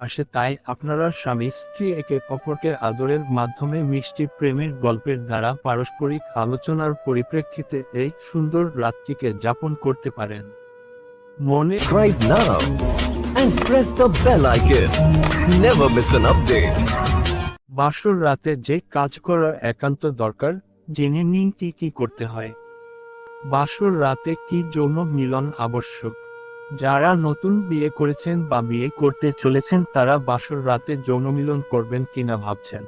আসে তাই আপনারা স্বামী স্ত্রী একে অপরকে আদরের মাধ্যমে মিষ্টি প্রেমের গল্পের দ্বারা পারস্পরিক আলোচনার পরিপ্রেক্ষিতে এই সুন্দর রাতটিকে যাপন করতে পারেন মনে Subscribe now and press the bell icon. Never miss an update. বাসর রাতে যে কাজ করা একান্ত দরকার জেনে নিন কি কি করতে হয় বাসর রাতে কি যৌন মিলন আবশ্যক যারা নতুন বিয়ে করেছেন বা বিয়ে করতে চলেছেন, তারা বাসর রাতে যৌন মিলন করবেন কিনা ভাবছেন।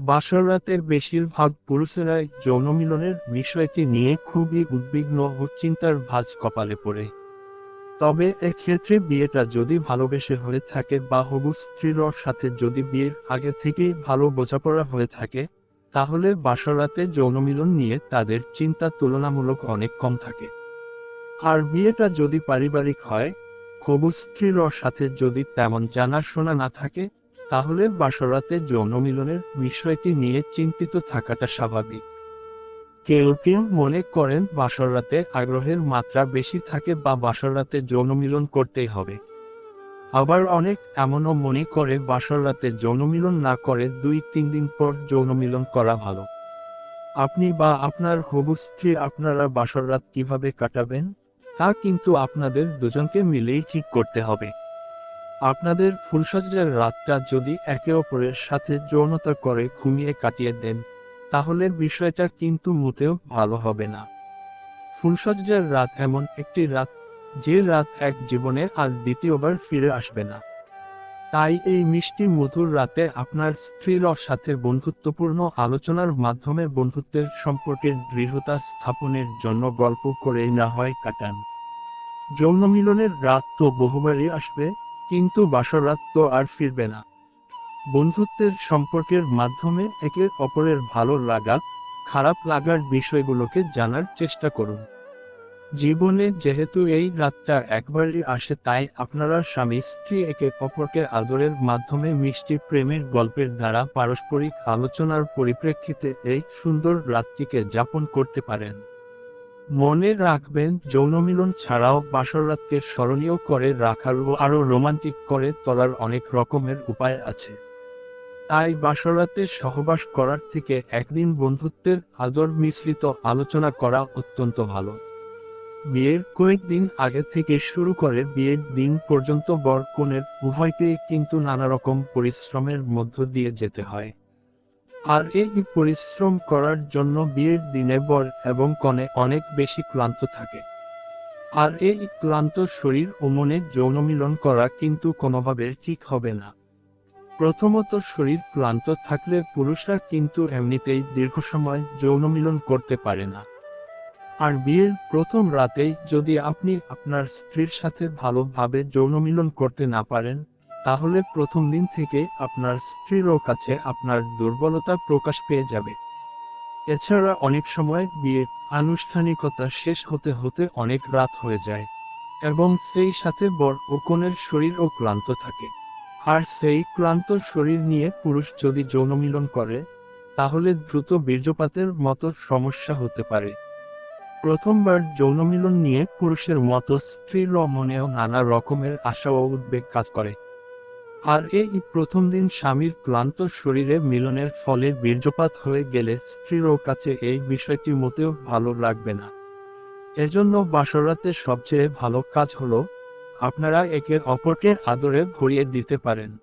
বাসর রাতের বেশিরভাগ পুরুষেরাই যৌন মিলনের বিষয়টি নিয়ে খুবই উদ্বিগ্ন ও চিন্তার ভাঁজ কপালে পড়ে। তবে এক্ষেত্রে বিয়েটা যদি ভালোবেসে হয়ে থাকে বা হবু স্ত্রীর সাথে যদি বিয়ের আগে থেকেই ভালো বোঝাপড়া হয়ে থাকে, তাহলে বাসরাতে যৌনমিলন নিয়ে তাদের চিন্তা তুলনামূলক অনেক কম থাকে। আর বিয়েটা যদি পারিবারিক হয় হবু স্ত্রীর সাথে যদি তেমন জানাশোনা না থাকে, তাহলে বাসরাতে যৌনমিলনের বিষয়টি নিয়ে চিন্তিত থাকাটা স্বাভাবিক। কেউ কেউ মনে করেন বাসর রাতে আগ্রহের মাত্রা বেশি থাকে বা বাসর রাতে যৌন মিলন করতেই হবে। আবার অনেক এমনও মনে করে বাসর রাতে যৌন মিলন না করে দুই তিন দিন পর যৌন মিলন করা ভালো। আপনি বা আপনার হবু স্ত্রী আপনারা বাসর রাত কীভাবে কাটাবেন? তা কিন্তু আপনাদের দুজনকে মিলেই ঠিক করতে হবে। আপনাদের ফুলসজ্জার রাতটা যদি একে অপরের সাথে যৌনতা করে ঘুমিয়ে কাটিয়ে দেন, তাহলে বিষয়টা কিন্তু মোটেও ভালো হবে না। ফুলসজ্জার রাত এমন একটি রাত, যে রাত এক জীবনে আর দ্বিতীয়বার ফিরে আসবে না। তাই এই মিষ্টি মধুর রাতে আপনার স্ত্রীর সাথে বন্ধুত্বপূর্ণ আলোচনার মাধ্যমে বন্ধুত্বের সম্পর্কের দৃঢ়তা স্থাপনের জন্য গল্প করেই না হয় কাটান। যৌন মিলনের রাত তো বহুবারই আসবে, কিন্তু বাসর রাত তো আর ফিরবে না। বন্ধুত্বের সম্পর্কের মাধ্যমে একে অপরের ভালো লাগা, খারাপ লাগার বিষয়গুলোকে জানার চেষ্টা করুন। জীবনে যেহেতু এই রাতটা একবারই আসে, তাই আপনারা স্বামী স্ত্রী একে অপরকে আদরের মাধ্যমে মিষ্টি প্রেমের গল্পের দ্বারা পারস্পরিক আলোচনার পরিপ্রেক্ষিতে এই সুন্দর রাতটিকে যাপন করতে পারেন। মনে রাখবেন যৌনমিলন ছাড়াও বাসর রাতকে স্মরণীয় করে রাখার আরও রোমান্টিক করে তোলার অনেক রকমের উপায় আছে। তাই বাসরাতে সহবাস করার থেকে একদিন বন্ধুত্বের আদর মিশ্রিত আলোচনা করা অত্যন্ত ভালো। বিয়ের কয়েকদিন আগে থেকে শুরু করে বিয়ের দিন পর্যন্ত বর কনের উভয়কে কিন্তু নানা রকম পরিশ্রমের মধ্য দিয়ে যেতে হয়। আর এই পরিশ্রম করার জন্য বিয়ের দিনে বর এবং কনে অনেক বেশি ক্লান্ত থাকে। আর এই ক্লান্ত শরীর ও মনে যৌন মিলন করা কিন্তু কোনোভাবে ঠিক হবে না। প্রথমত শরীর ক্লান্ত থাকলে পুরুষরা কিন্তু এমনিতেই দীর্ঘ সময় যৌন মিলন করতে পারে না। আর বিয়ের প্রথম রাতেই যদি আপনি আপনার স্ত্রীর সাথে ভালোভাবে যৌন মিলন করতে না পারেন, তাহলে প্রথম দিন থেকে আপনার স্ত্রীরও কাছে আপনার দুর্বলতা প্রকাশ পেয়ে যাবে। এছাড়া অনেক সময় বিয়ের আনুষ্ঠানিকতা শেষ হতে হতে অনেক রাত হয়ে যায়, এবং সেই সাথে বর ও কনের শরীরও ক্লান্ত থাকে। আর সেই ক্লান্ত শরীর নিয়ে পুরুষ যদি যৌন মিলন করে, তাহলে দ্রুত বীর্যপাতের মতো সমস্যা হতে পারে। প্রথমবার যৌনমিলন নিয়ে পুরুষের মতো স্ত্রীর মনেও নানা রকমের আশা ও উদ্বেগ কাজ করে। আর এই প্রথম দিন স্বামীর ক্লান্ত শরীরে মিলনের ফলে বীর্যপাত হয়ে গেলে স্ত্রীরও কাছে এই বিষয়টি মোটেও ভালো লাগবে না। এজন্য বাসরাতে সবচেয়ে ভালো কাজ হলো, আপনারা একে অপরকে আদরে ভরিয়ে দিতে পারেন।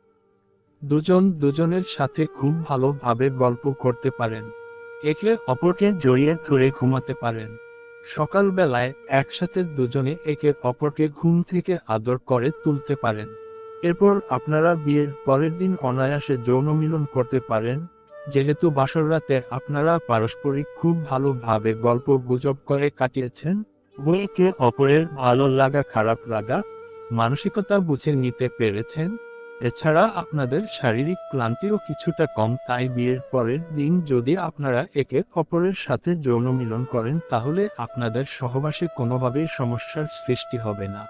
দুজন দুজনের সাথে খুব ভালোভাবে গল্প করতে পারেন। একে অপরকে জড়িয়ে ধরে ঘুমাতে পারেন। সকালবেলায় একসাথে দুজনে একে অপরকে ঘুম থেকে আদর করে তুলতে পারেন। এরপর আপনারা বিয়ের পরের দিন অনায়াসে যৌন মিলন করতে পারেন। যেহেতু বাসর রাতে আপনারা পারস্পরিক খুব ভালোভাবে গল্প গুজব করে কাটিয়েছেন বইকে অপরের ভালো লাগা, খারাপ লাগা, মানসিকতা বুঝে নিতে পেরেছেন। এছাড়া আপনাদের শারীরিক ক্লান্তিও কিছুটা কম। তাই বিয়ের পরের দিন যদি আপনারা একে অপরের সাথে যৌন মিলন করেন, তাহলে আপনাদের সহবাসে কোনোভাবেই সমস্যার সৃষ্টি হবে না।